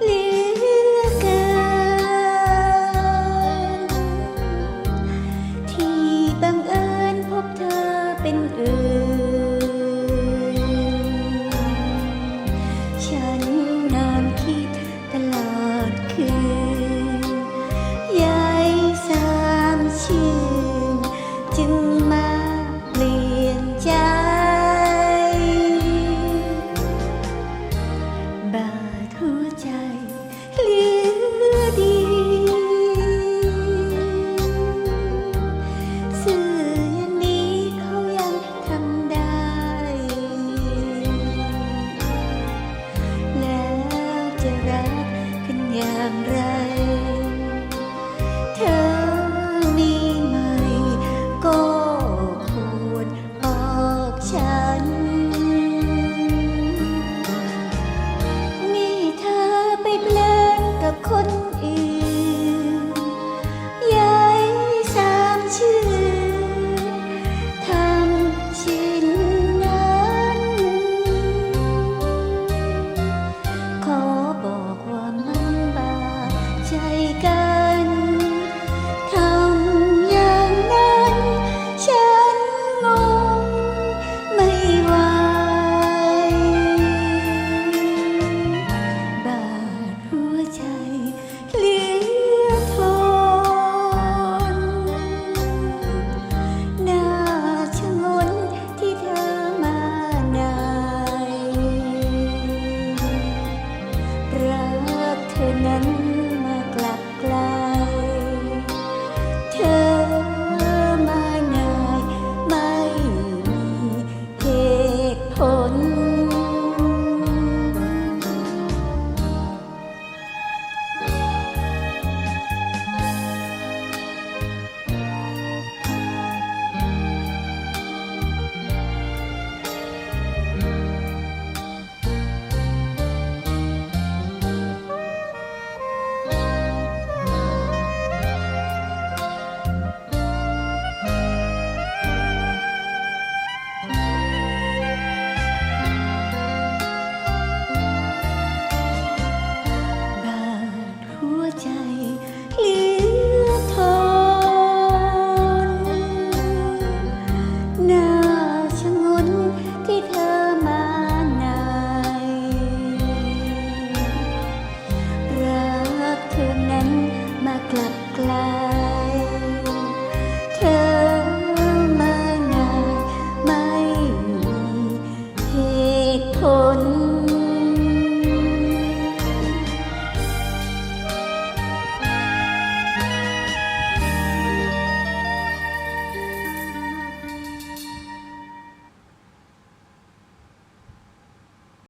เหลือกิน ที่บังเอิญพบเธอเป็นอื่น รักกันอย่างไร เธอ 爱